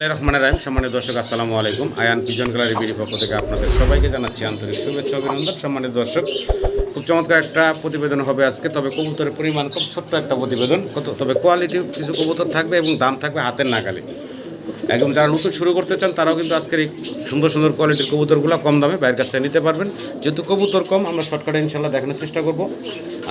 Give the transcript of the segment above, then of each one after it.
রহমান রাহিম। সম্মানিত দর্শক, আসসালামু আলাইকুম। আয়ান পিজন গ্যালারি বিডি পক্ষ থেকে আপনাদের সবাইকে জানাচ্ছি আন্তরিক শুভেচ্ছা অভিনন্দন। সম্মানিত দর্শক, খুব চমৎকার একটা প্রতিবেদন হবে আজকে। তবে কবুতরের পরিমাণ খুব ছোট্ট একটা প্রতিবেদন। কত তবে কোয়ালিটি কিছু কবুতর থাকবে এবং দাম থাকবে হাতের নাগালে। একদম যারা নতুন শুরু করতে চান তারাও কিন্তু আজকের এই সুন্দর সুন্দর কোয়ালিটির কবুতরগুলো কম দামে বাইরের কাছ থেকে নিতে পারবেন। যেহেতু কবুতর কম আমরা শর্টকাটে ইনশাল্লাহ দেখানোর চেষ্টা করব।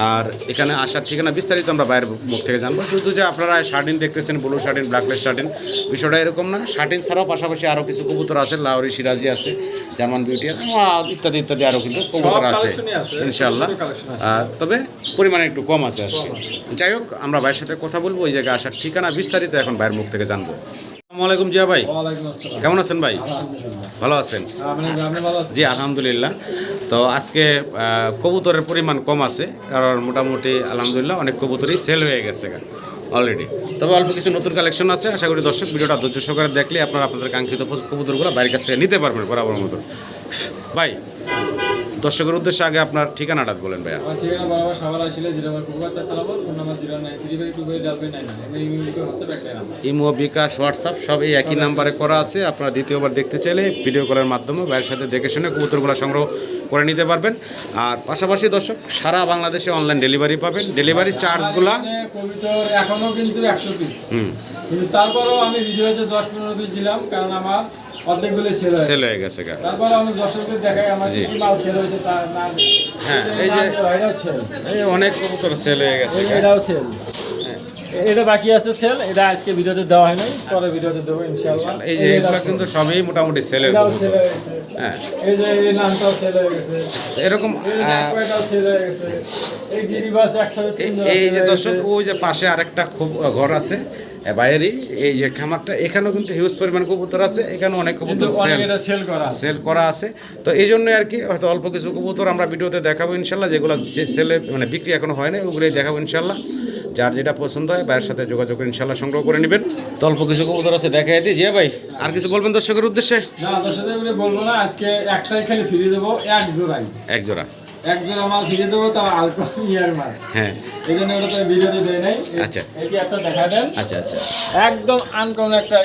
আর এখানে আসার ঠিকানা বিস্তারিত আমরা বাইরের মুখ থেকে জানব। শুধু যে আপনারা শার্টিন দেখতেছেন ব্লু শার্টিন ব্ল্যাকলেস শার্টিন বিষয়টা এরকম না। শার্টিন ছাড়াও পাশাপাশি আরও কিছু কবুতর আছে লাউরি সিরাজি আছে জার্মান বিউটি আছে ইত্যাদি ইত্যাদি আরও কিন্তু কবুতর আছে ইনশাল্লাহ তবে পরিমাণে একটু কম আছে আজকে। যাই হোক আমরা ভাইয়ের সাথে কথা বলব ওই জায়গায় আসার ঠিকানা বিস্তারিত এখন বাইরের মুখ থেকে জানব। আসসালামু আলাইকুম জিয়া ভাই। কেমন আছেন ভাই? ভালো আছেন? জি আলহামদুলিল্লাহ। তো আজকে কবুতরের পরিমাণ কম আছে কারণ মোটামুটি আলহামদুলিল্লাহ অনেক কবুতরই সেল হয়ে গেছে অলরেডি তবে অল্প কিছু নতুন কালেকশন আছে। আশা করি দর্শক ভিডিওটা ধৈর্য সহকারে দেখলে আপনারা আপনাদের কাঙ্ক্ষিত কবুতরগুলো বাইরের কাছ থেকে নিতে পারবেন বরাবর মতো ভাই দর্শকের উদ্দেশ্যে আগে আপনার ঠিকানাটা বলেন ভাইয়া। আমার ঠিকানা বরাবর সবার আসলে জিরো আমার কুকুর phone number zero nine three two nine imo bKash WhatsApp সব এই একই নাম্বারে করা আছে। আপনারা দ্বিতীয়বার দেখতে চাইলে ভিডিও কলের মাধ্যমে ভাইয়ের সাথে দেখে শুনে কবুতরগুলো সংগ্রহ করে নিতে পারবেন। আর পাশাপাশি দর্শক সারা বাংলাদেশে অনলাইন ডেলিভারি পাবেন। ডেলিভারি চার্জগুলো কবিতর এখনও কিন্তু একশো পিস হুম। কিন্তু তারপরেও আমি ভিডিওতে দশ পনেরো পিস দিলাম কারণ আমার অর্ধেকগুলো সেল হয়ে গেছে। গা। তারপরে আমি দর্শকদের দেখাই আমার কি মাল সেল হয়েছে তার নাম। হ্যাঁ, এই যে- এই অনেক কবুতর সেল হয়ে গেছে এটাও সেল। এটা বাকি আছে সেল এটা আজকে ভিডিওতে দেওয়া হয় নাই পরে ভিডিওতে দেবো ইনশাআল্লাহ। এই যে এগুলো কিন্তু সবই মোটামুটি সেলের কবুতর। হয়ে গেছে। হ্যাঁ। এই যে এই নামটাও সেল হয়ে গেছে। এরকম এই সেল হয়ে গেছে। এই গিরিবাস একসাথে এই- যে দর্শক ওই যে পাশে আরেকটা খুব ঘর আছে। বাইরেই এই যে খামারটা এখানেও কিন্তু হিউজ পরিমাণ কবুতর আছে এখানে অনেক কবুতর সেল সেল করা আছে। সেল করা আছে। তো এই জন্যই আর কি হয়তো অল্প কিছু কবুতর আমরা ভিডিওতে দেখাবো ইনশাল্লাহ যেগুলো সেলে মানে বিক্রি এখনও হয় না ওগুলোই দেখাবো ইনশাল্লাহ। যার যেটা পছন্দ হয় ভাইয়ের সাথে যোগাযোগ করে ইনশাল্লাহ সংগ্রহ করে নেবেন। তো অল্প কিছু কবুতর আছে দেখাই দিই। যে ভাই আর কিছু বলবেন দর্শকের উদ্দেশ্যে? না দর্শকদের বলব না আজকে একটাই খালি ফিরে দেবো এক জোড়াই। এক জোড়া। এক জোড়া ফিরে দেবো তাও আলকো ইয়ার মাল হ্যাঁ। এই জন্য ওটা তো ভিডিওতে দেয় নাই। আচ্ছা। এই একটা দেখা দেন? আচ্ছা আচ্ছা। একদম আনকমন একটা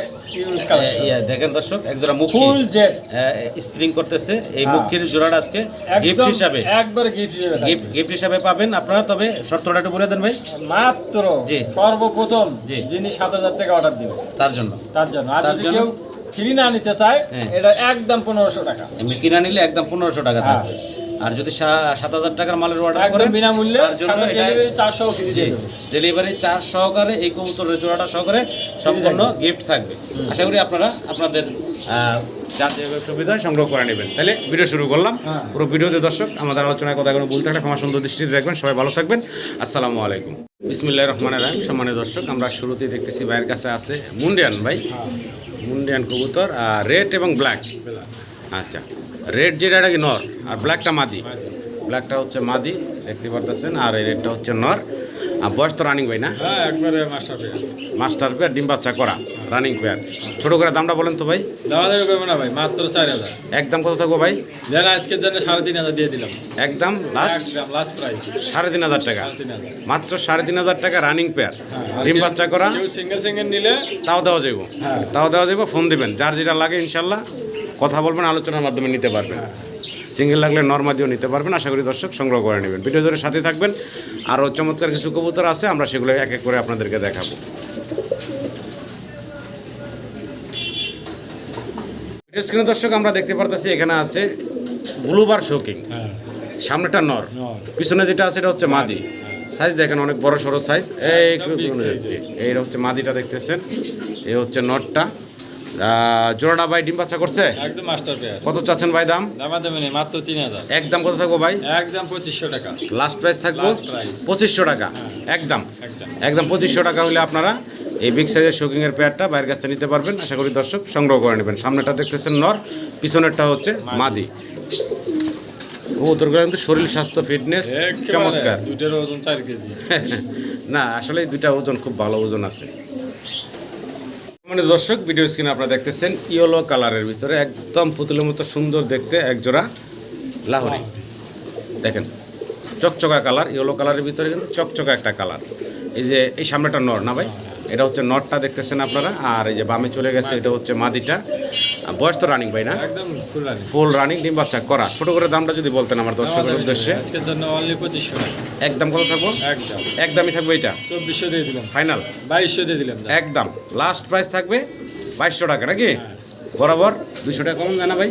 ইয়া দেখেন দর্শক এক মুখ। ফুল জেট স্প্রিং করতেছে। এই মুখির জোড়াটা আজকে গিফট হিসাবে। একবার গিফট হিসেবে গিফট গিফট হিসাবে পাবেন আপনারা তবে শর্তটা একটু বলে দেন ভাই। মাত্র জি। সর্বপ্রথম জি। যিনি সাত হাজার টাকা অর্ডার দিবে তার জন্য। তার জন্য। আর যদি কেউ ফ্রি না নিতে চায় হ্যাঁ। এটা একদম পনেরোশো টাকা। কিনা নিলে একদম পনেরোশো টাকা হ্যাঁ। থাকবে। আর যদি সাত হাজার টাকার মালের অর্ডার করেন বিনামূল্যে ডেলিভারি চারশো ফ্রি জি দিয়ে দেবো। ডেলিভারি চার্জ সহকারে এই কবুতরের জোড়াটা সহকারে সম্পূর্ণ গিফট থাকবে। আশা করি আপনারা আপনাদের যার সুবিধা সংগ্রহ করে নেবেন। তাহলে ভিডিও শুরু করলাম। হ্যাঁ। পুরো ভিডিওতে দর্শক আমাদের আলোচনায় কথা কোনো ভুল থাকলে ক্ষমা সুন্দর দৃষ্টিতে দেখবেন। সবাই ভালো থাকবেন। আসসালামু আলাইকুম। বিসমিল্লাহ রহমান রাহিম। সম্মানিত দর্শক আমরা শুরুতেই দেখতেছি ভাইয়ের কাছে আছে মুন্ডিয়ান ভাই। মুন্ডিয়ান কবুতর আর রেড এবং ব্ল্যাক আচ্ছা। রেড যেটা এটা কি নর? আর ব্ল্যাকটা মাদি? ব্ল্যাকটা হচ্ছে মাদি দেখতে পারতেছেন আর এই রেডটা হচ্ছে নর। আর বয়স তো রানিং ভাই না? হ্যাঁ মাস্টার পেয়ার ডিম বাচ্চা করা রানিং পেয়ার ছোটো করে দামটা বলেন তো ভাই। না ভাই মাত্র চার হাজার। একদম কত থাকব ভাই? আজকের জন্য সাড়ে তিন হাজার দিয়ে দিলাম। একদম লাস্ট লাস্ট প্রাইস সাড়ে তিন হাজার টাকা। মাত্র সাড়ে তিন হাজার টাকা রানিং পেয়ার হ্যাঁ, ডিম বাচ্চা করা। সিঙ্গেল সিঙ্গেল নিলে তাও দেওয়া যাইব। হ্যাঁ। তাও দেওয়া যাইব ফোন দিবেন। যার যেটা লাগে ইনশাল্লাহ কথা বলবেন আলোচনার মাধ্যমে নিতে পারবেন। সিঙ্গেল লাগলে নর্মা দিয়েও নিতে পারবেন আশা করি দর্শক সংগ্রহ করে নেবেন। ভিডিও ধরে সাথে থাকবেন। আরও চমৎকার কিছু কবুতর আছে আমরা সেগুলো এক এক করে আপনাদেরকে দেখাবো। ভিডিও স্ক্রিনে দর্শক আমরা দেখতে পারতেছি এখানে আছে ব্লুবার শোকিং হ্যাঁ। সামনেটা নর। পিছনে যেটা আছে এটা হচ্ছে মাদি। সাইজ দেখেন অনেক বড় সড়ো সাইজ এই একদম big size এই হচ্ছে মাদিটা দেখতেছেন। এই হচ্ছে নটটা জোড়াটা ভাই ডিম বাচ্চা করছে? একদম মাস্টার পেয়ার। কত চাচ্ছেন ভাই দাম? নেই মাত্র তিন হাজার। একদম কত থাকব ভাই? একদম পঁচিশশো টাকা। লাস্ট প্রাইস থাকব? পঁচিশশো টাকা। একদম একদম। একদম পঁচিশশো টাকা হলে আপনারা এই বিগ সাইজের শোকিংয়ের পেয়ারটা বাইরের কাছ থেকে নিতে পারবেন। আশা করি দর্শক সংগ্রহ করে নেবেন। সামনেটা দেখতেছেন নর পিছনেরটা হচ্ছে মাদি। কবুতরগুলো কিন্তু শরীর স্বাস্থ্য ফিটনেস চমৎকার। দুটোর ওজন চার কেজি। না আসলে দুইটা ওজন খুব ভালো ওজন আছে। মানে দর্শক ভিডিও স্ক্রিনে আপনারা দেখতেছেন ইয়েলো কালারের ভিতরে একদম পুতুলের মতো সুন্দর দেখতে একজোড়া লাহরি। দেখেন, চকচকা কালার, ইয়েলো কালারের ভিতরে কিন্তু চকচকা একটা কালার। এই যে, এই সামনেটা নর না ভাই? এটা হচ্ছে নটটা দেখতেছেন আপনারা, আর এই যে বামে চলে গেছে, এটা হচ্ছে মাদিটা। বয়স তো রানিং ভাই না? একদম ফুল রানিং ডিম বাচ্চা করা। ছোট করে দামটা যদি বলতেন আমার দর্শকের উদ্দেশ্যে। একদম কত থাকব? একদম। একদমই থাকবে এটা চব্বিশশো দিয়ে দিলাম। ফাইনাল বাইশশো দিয়ে দিলাম। একদম। লাস্ট প্রাইস থাকবে বাইশশো টাকা নাকি? বরাবর? দুশো টাকা কম জানা ভাই?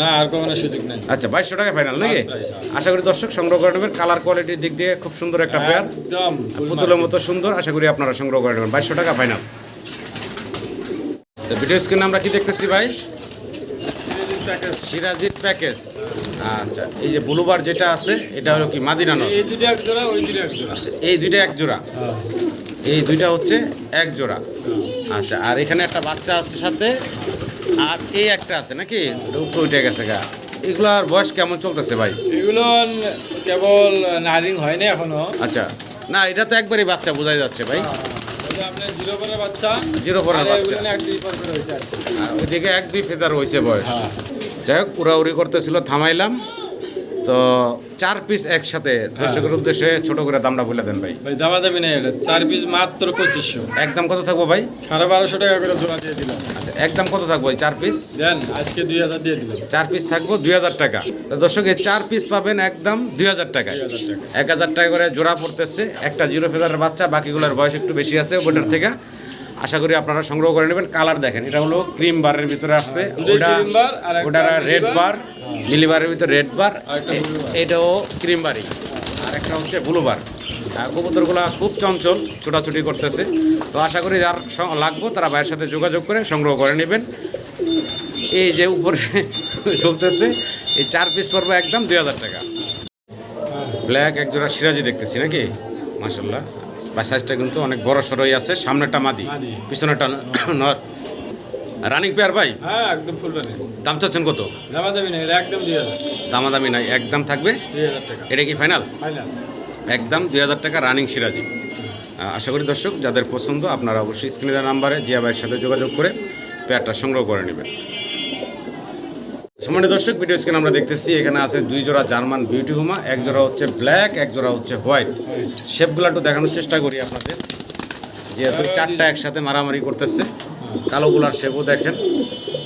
না আর কোনো সুযোগ নেই। আচ্ছা বাইশশো টাকা ফাইনাল নাকি? হ্যাঁ। আশা করি দর্শক সংগ্রহ করে নেবেন। কালার কোয়ালিটির দিক দিয়ে খুব সুন্দর একটা পেয়ার একদম পুতুলের মতো সুন্দর আশা করি আপনারা সংগ্রহ করে নেবেন। বাইশশো টাকা ফাইনাল তো ভিডিও স্ক্রিনে আমরা কি দেখতেছি ভাই। সিরাজিত প্যাকেজ। আচ্ছা এই যে ব্লুবার যেটা আছে এটা হলো কি? মাদিনানো এই দুটো এক জোড়া ওই এক জোড়া। এই দুইটা এক জোড়া? এই দুইটা হচ্ছে এক জোড়া। আচ্ছা আর এখানে একটা বাচ্চা আছে সাথে আর এই একটা আছে নাকি? উপরে উঠে গেছে গা। এগুলার বয়স কেমন চলতেছে ভাই? এগুলো কেবল নারিং হয়নি এখনও। আচ্ছা না এটা তো একবারই বাচ্চা বোঝাই যাচ্ছে ভাই। আপনার জিরো পরের বাচ্চা। ওইদিকে এক দুই ফেদার হয়েছে বয়স। হ্যাঁ। যাই হোক উড়াউড়ি করতেছিল থামাইলাম। তো চার পিস একসাথে দর্শকের উদ্দেশ্যে ছোট করে দামটা বলে দেন ভাই। ভাই দামা দামি নেই এটা। চার পিস মাত্র পঁচিশশো। একদম কত থাকব ভাই? সাড়ে বারোশো টাকা করে জোড়া দিয়ে দিলাম। আচ্ছা একদম কত থাকব এই চার পিস দেন আজকে দুই হাজার দিয়ে দিলাম। চার পিস থাকব দুই হাজার টাকা। তো দর্শক এই চার পিস পাবেন একদম দুই হাজার টাকায়। টাকা। এক হাজার টাকা করে জোড়া পড়তেছে। একটা জিরো ফেদারের বাচ্চা বাকিগুলোর বয়স একটু বেশি আছে ওটার থেকে। আশা করি আপনারা সংগ্রহ করে নেবেন। কালার দেখেন এটা হলো ক্রিম বারের ভিতরে আসছে। ওটা রেড বার মিলি বারের ভিতরে রেড বার এটাও ক্রিম বারই আর একটা হচ্ছে ব্লু বার আর কবুতরগুলো খুব চঞ্চল ছোটাছুটি করতেছে। তো আশা করি যার লাগবো তারা ভাইয়ের সাথে যোগাযোগ করে সংগ্রহ করে নেবেন। এই যে উপরে চলতেছে এই চার পিস পড়বে একদম দুই হাজার টাকা। ব্ল্যাক একজোড়া সিরাজি দেখতেছি নাকি? মাসাল্লাহ বা সাইজটা কিন্তু অনেক বড় সড়ই আছে সামনেটা মাদি। পিছনেটা নর। রানিং পেয়ার ভাই? হ্যাঁ একদম ফুল রানি দাম চাচ্ছেন কত? দামা দামি নেই একদম দুই হাজার। দামাদামি নাই একদম থাকবে? দুই হাজার টাকা। এটা কি ফাইনাল ফাইনাল একদম দুই হাজার টাকা রানিং সিরাজি। আশা করি দর্শক যাদের পছন্দ আপনারা অবশ্যই স্ক্রিনে দেওয়া নাম্বারে জিয়া ভাইয়ের সাথে যোগাযোগ করে পেয়ারটা সংগ্রহ করে নেবেন। সমান্য দর্শক ভিডিও স্ক্রিন আমরা দেখতেছি এখানে আছে দুই জোড়া জার্মান বিউটি হুমা এক জোড়া হচ্ছে ব্ল্যাক এক জোড়া হচ্ছে হোয়াইট শেপগুলো একটু দেখানোর চেষ্টা করি আপনাদের। যেহেতু চারটা একসাথে মারামারি করতেছে। কালোগুলার শেপও দেখেন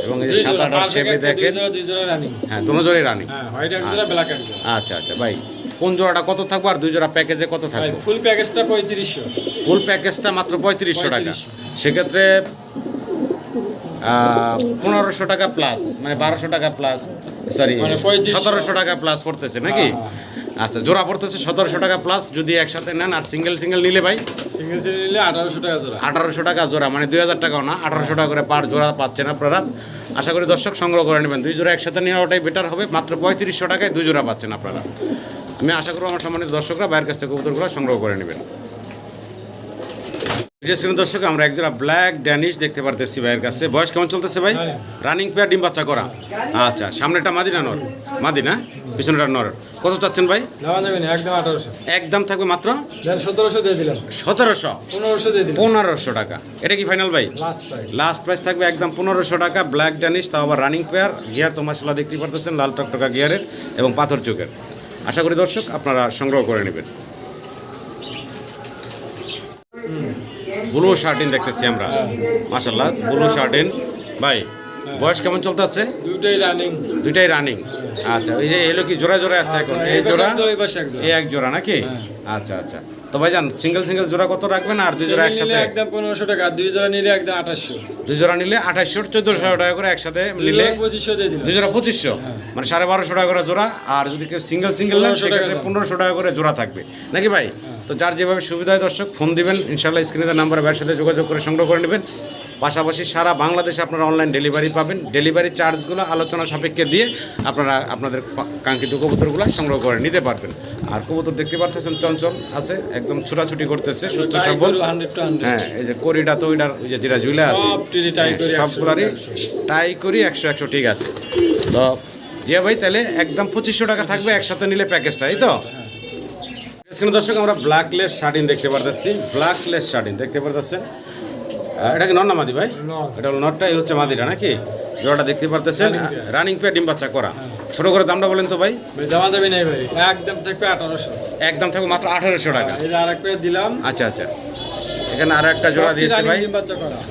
এবং এই যে সাত আটার শেপে দেখেন। হ্যাঁ দুনো জোড়াই রানি। হ্যাঁ আচ্ছা আচ্ছা ভাই কোন জোড়াটা কত থাকবে আর দুই জোড়া প্যাকেজে কত থাকবে? ফুল প্যাকেজটা পঁয়ত্রিশশো। ফুল প্যাকেজটা মাত্র পঁয়ত্রিশশো টাকা। 3500 সেক্ষেত্রে পনেরোশো টাকা প্লাস মানে বারোশো টাকা প্লাস সরি মানে সতেরোশো টাকা প্লাস পড়তেছে নাকি? আচ্ছা জোড়া পড়তেছে সতেরোশো টাকা প্লাস যদি একসাথে নেন আর সিঙ্গেল সিঙ্গেল নিলে ভাই? সিঙ্গেল সিঙ্গেল নিলে আঠারোশো টাকা জোড়া। আঠারোশো টাকা জোড়া মানে দুই হাজার টাকাও না আঠারোশো টাকা করে পার জোড়া পাচ্ছেন আপনারা। আশা করি দর্শক সংগ্রহ করে নেবেন। দুই জোড়া একসাথে নেওয়াটাই বেটার হবে মাত্র পঁয়ত্রিশশো টাকায় দুই জোড়া পাচ্ছেন আপনারা। আমি আশা করব আমার সম্মানিত দর্শকরা বাইরের কাছ থেকে কবুতরগুলো সংগ্রহ করে নেবেন। দর্শক আমরা একজোড়া ব্ল্যাক ড্যানিশ দেখতে পারতেছি ভাইয়ের কাছে। বয়স কেমন চলতেছে ভাই? রানিং পেয়ার ডিম বাচ্চা করা। আচ্ছা সামনেটা মাদিনা নর। মাদিনা? পিছনেটা নর। কত চাচ্ছেন ভাই? একদম আঠারোশো। একদম থাকবে মাত্র? সতেরোশো দিয়ে দিলাম। সতেরোশো? পনেরোশো দিয়ে দিলাম। পনেরোশো টাকা। এটা কি ফাইনাল ভাই? লাস্ট প্রাইস থাকবে একদম পনেরোশো টাকা ব্ল্যাক ড্যানিশ তাও আবার রানিং পেয়ার গিয়ার তো মশলা দেখতে পারতেছেন লাল টকটকা গিয়ারের এবং পাথর চোখের। আশা করি দর্শক আপনারা সংগ্রহ করে নেবেন। ব্লু শার্টিন দেখতেছি আমরা। মাসাল্লাহ ব্লু শার্টিন ভাই বয়স কেমন চলতেছে? দুটোই রানিং দুইটাই রানিং আচ্ছা এই যে এলো কি জোড়া জোড়া আছে এখন? এই জোড়া? এই এক জোড়া নাকি? আচ্ছা আচ্ছা। তো ভাইজান সিঙ্গেল সিঙ্গেল জোড়া কত রাখবেন আর দুই জোড়া একসাথে? একদম পনেরোশো টাকা দুই জোড়া নিলে একদম আঠাশশো। দুই জোড়া নিলে আঠাশশো চোদ্দোশো টাকা করে একসাথে নিলে দুই জোড়া পঁচিশশো? মানে সাড়ে বারোশো টাকা করে জোড়া আর যদি কেউ সিঙ্গেল সিঙ্গেল নেন 1500 টাকা সেক্ষেত্রে পনেরোশো টাকা করে জোড়া থাকবে। নাকি ভাই? তো যার যেভাবে সুবিধা হয় দর্শক ফোন দিবেন ইনশাল্লাহ স্ক্রিনের নাম্বারে ভাইয়ের সাথে যোগাযোগ করে সংগ্রহ করে নেবেন। পাশাপাশি সারা বাংলাদেশে আপনারা অনলাইন ডেলিভারি পাবেন। ডেলিভারি চার্জগুলো আলোচনা সাপেক্ষে দিয়ে আপনারা আপনাদের কাঙ্ক্ষিত কবুতরগুলো সংগ্রহ করে নিতে পারবেন। আর কবুতর দেখতে পারতেছেন চঞ্চল আছে একদম ছুটাছুটি করতেছে সুস্থ সবল। হান্ড্রেড হ্যাঁ এই যে করিটা তো ওইটার ওই যে যেটা ঝুলে আছে হ্যাঁ, সবগুলারই। টাই করি একশো একশো ঠিক আছে। তো জিয়া ভাই তাহলে একদম পঁচিশশো টাকা থাকবে একসাথে নিলে প্যাকেজটা এই তো? দর্শক আমরা ব্ল্যাকলেস শার্টিন দেখতে পারতেছি। ব্ল্যাকলেস শার্টিন দেখতে পারতেছেন। এটা কি নর না মাদি ভাই? এটা হলো নটটা এই হচ্ছে মাদিটা নাকি? জোড়াটা দেখতে পারতেছেন? রানিং পেয়ে ডিম বাচ্চা করা। ছোট করে দামটা বলেন তো ভাই। দামা দামি নেই ভাই। একদম থাকবে আঠারোশো। একদম থাকবে মাত্র আঠারোশো টাকা। আর এক দিলাম। আচ্ছা আচ্ছা। এখানে আরও একটা জোড়া দিয়েছে ভাই।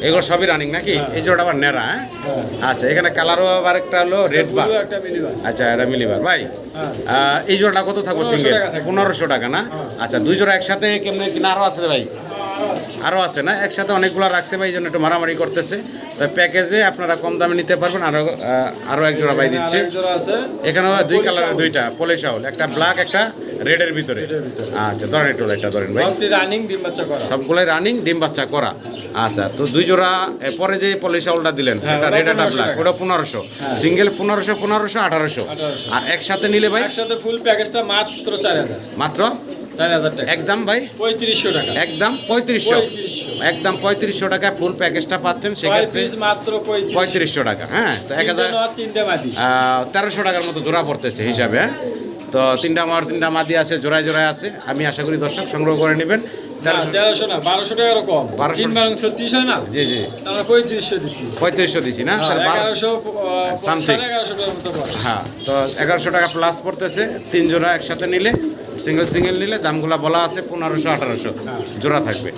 এগুলো সবই রানিং নাকি? এই জোড়াটা আবার নেড়া হ্যাঁ? আচ্ছা এখানে কালারও আবার একটা হলো রেড বার আচ্ছা এটা মিলিবার ভাই হ্যাঁ। এই জোড়াটা কত থাকব 1500 সিঙ্গেল? পনেরোশো টাকা না? আচ্ছা দুই জোড়া একসাথে কেমনি কিনা আরও আছে ভাই? আরও আছে না? একসাথে অনেকগুলো রাখছে ভাই এই জন্য একটু মারামারি করতেছে। তো প্যাকেজে আপনারা কম দামে নিতে পারবেন আরও আরও এক জোড়া ভাই দিচ্ছে। এখানেও দুই কালারের দুইটা পলিশাউল একটা ব্ল্যাক একটা রেডের ভিতরে। আচ্ছা ধরেন একটু এটা ধরেন ভাই। রানিং ডিম বাচ্চা করা। সবগুলাই রানিং ডিম বাচ্চা করা। আচ্ছা তো দুই জোড়া পরে যে পলিশাউলটা দিলেন হ্যাঁ, এটা ওটা রেড একটা ব্ল্যাক ওটা পনেরোশো। সিঙ্গেল পনেরোশো পনেরোশো আঠারোশো। আর একসাথে নিলে ভাই? একসাথে ফুল প্যাকেজটা মাত্র চার হাজার। মাত্র? একদম ভাই? পঁয়ত্রিশশো টাকা। একদম পঁয়ত্রিশশো। একদম পঁয়ত্রিশশো টাকা ফুল প্যাকেজটা পাচ্ছেন সেক্ষেত্রে মাত্র পঁয়ত্রিশশো টাকা হ্যাঁ? তো এক হাজার তেরোশো টাকার মতো জোড়া পড়তেছে হিসাবে হ্যাঁ? তো তিনটা মার তিনটা মাদি আছে জোড়ায় জোড়ায় আছে। আমি আশা করি দর্শক সংগ্রহ করে নেবেন। না, তেরোশো না বারোশো টাকারও কম। 1200 তিন মাংস ছত্রিশ হয় না? জি জি। আমরা পঁয়ত্রিশশো দিচ্ছি না? মতো পড়ে। হ্যাঁ তো এগারোশো টাকা প্লাস পড়তেছে তিন জোড়া একসাথে নিলে। সিঙ্গেল সিঙ্গেল নিলে দামগুলো বলা আছে পনেরোশো, আঠারোশো। জোড়া থাকবে।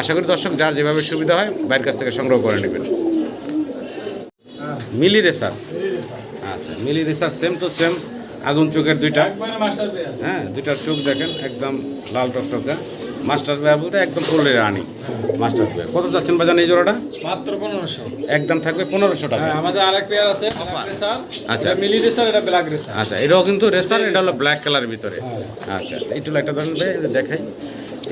আশা করি দর্শক যার যেভাবে সুবিধা হয় বাইরের কাছ থেকে সংগ্রহ করে নেবেন। মিলি রেসার। আচ্ছা মিলি রেসার সেম তো সেম আগুন চোখের দুইটা। হ্যাঁ দুইটার চোখ দেখেন, একদম লাল টকটকা। মাস্টার পেয়ার বলতে একদম ফুলের রানি মাস্টার পেয়ার কত যাচ্ছেন বাজান এই জোড়াটা? মাত্র পনেরোশো। একদম থাকবে পনেরোশো টাকা। হ্যাঁ আমাদের আরেক পেয়ার আছে আচ্ছা। মিলি রেসার এটা ব্ল্যাক রেসার আচ্ছা এটাও কিন্তু রেসার এটা হলো ব্ল্যাক কালার ভিতরে। আচ্ছা এটা একটা ধরেন দেখাই।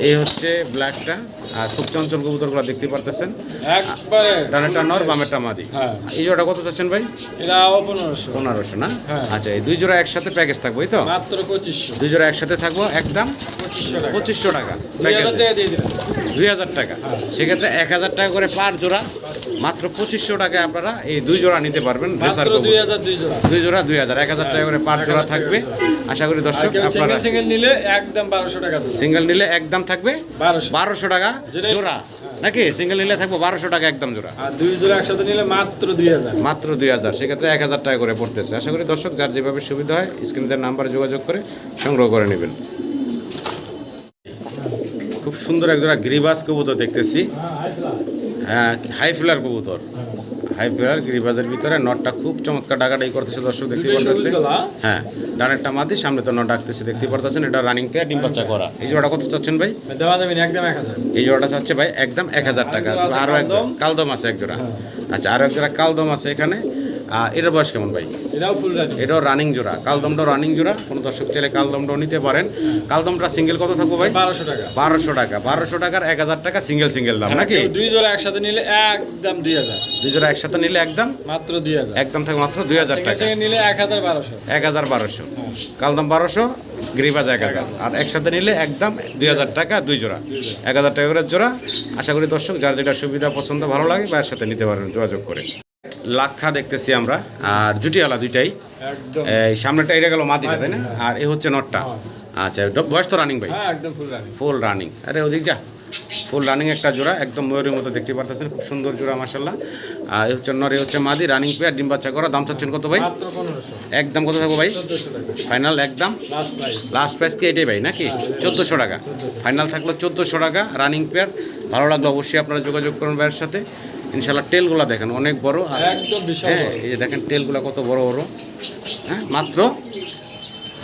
এই হচ্ছে ব্ল্যাকটা আর খুব চঞ্চল কবুতরগুলো দেখতে পারতেছেন। একবারে। ডানেরটা নর বামেরটা মাদি। হ্যাঁ। এই জোড়াটা কত চাচ্ছেন ভাই? এটাও পনেরোশো। পনেরোশো না? হ্যাঁ। আচ্ছা এই দুই জোড়া একসাথে প্যাকেজ থাকব তো? মাত্র পঁচিশশো। দুই জোড়া একসাথে থাকব একদম? পঁচিশশো টাকা। দুই হাজার প্যাকেজে টাকা দুই হাজার টাকা। সেক্ষেত্রে এক হাজার টাকা করে পার জোড়া। মাত্র পঁচিশশো টাকায় আপনারা এই দুই জোড়া নিতে পারবেন দুই হাজার দুই জোড়া। দুই হাজার এক হাজার টাকা করে পার জোড়া থাকবে। আশা করি দর্শক আপনারা সিঙ্গেল নিলে একদম বারোশো টাকা সিঙ্গেল নিলে একদম থাকবে বারোশো। টাকা জোড়া। নাকি? সিঙ্গেল নিলে থাকব বারোশো টাকা একদম জোড়া। আর দুই জোড়া একসাথে নিলে মাত্র দুই হাজার। মাত্র দুই হাজার। সেক্ষেত্রে এক হাজার টাকা করে পড়তেছে। আশা করি দর্শক যার যেভাবে সুবিধা হয় স্ক্রিনের নাম্বারে যোগাযোগ করে সংগ্রহ করে নেবেন। খুব সুন্দর এক জোড়া গ্রিবাস কবুতর দেখতেছি। হ্যাঁ হাই ফ্লার কবুতর। হাই ফ্লার গ্রিবাজের ভিতরে নটটা খুব চমৎকার ডাকাডাই করতেছে দর্শক দেখতে পারতেছে হ্যাঁ ডানেরটা মাদি সামনে তো নট ডাকতেছে দেখতে পারতেছেন। এটা রানিং পেয়ার ডিম বাচ্চা করা। এই জোড়া কত চাচ্ছেন ভাই? একদম এক হাজার। এই জোড়াটা চাচ্ছে ভাই একদম এক হাজার টাকা। আরও একদম। কালদম। আছে এক জোড়া। আচ্ছা আরও এক জোড়া কালদম আছে এখানে। এটার বয়স কেমন ভাই? এটাও ফুল এটাও রানিং জোড়া। কালদমটাও রানিং জোড়া। কোনো দর্শক চাইলে কালদমটাও নিতে পারেন। কালদমটা সিঙ্গেল কত থাকব ভাই? বারোশো টাকা। বারোশো টাকা। বারোশো টাকার এক হাজার টাকা সিঙ্গেল সিঙ্গেল দাম নাকি? কেউ দুই জোড়া একসাথে নিলে একদম দুই হাজার। দুই জোড়া একসাথে নিলে একদম? মাত্র দুই হাজার। একদম থাকে মাত্র দুই হাজার টাকা। নিলে এক হাজার বারোশো। এক হাজার বারোশো। কালদম বারোশো গ্রিবাজ এক হাজার। আর একসাথে নিলে একদম দুই হাজার টাকা দুই জোড়া। এক হাজার টাকা করে জোড়া। আশা করি দর্শক যার যেটা সুবিধা পছন্দ ভালো লাগে বা সাথে নিতে পারেন যোগাযোগ করে। লাক্ষা দেখতেছি আমরা আর জুটিওয়ালা দুইটাই। এই সামনেটা এটা গেল মাদিটা তাই না? আর এ হচ্ছে নটটা। আচ্ছা ড- বয়স তো রানিং ভাই? হ্যাঁ একদম ফুল রানি ফুল রানিং আরে ওদিক যা। ফুল রানিং একটা জোড়া একদম ময়ূরের মতো দেখতে পারতেছেন। খুব সুন্দর জোড়া মাসাল্লাহ আর এ হচ্ছে নর এ হচ্ছে মাদি রানিং পেয়ার ডিম বাচ্চা করা। দাম চাচ্ছেন কত ভাই? একদম কত থাকব ভাই? ফাইনাল একদম? লাস্ট প্রাইস কি এটাই ভাই নাকি? চোদ্দোশো টাকা। ফাইনাল থাকল চোদ্দোশো টাকা রানিং পেয়ার ভালো লাগল অবশ্যই আপনারা যোগাযোগ করুন ভাইয়ের সাথে। ইনশাল্লাহ টেলগুলো দেখেন অনেক বড় আর হ্যাঁ এই যে দেখেন টেলগুলো কত বড় বড়। হ্যাঁ মাত্র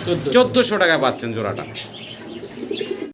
চোদ্দ চোদ্দোশো টাকা পাচ্ছেন জোড়াটা।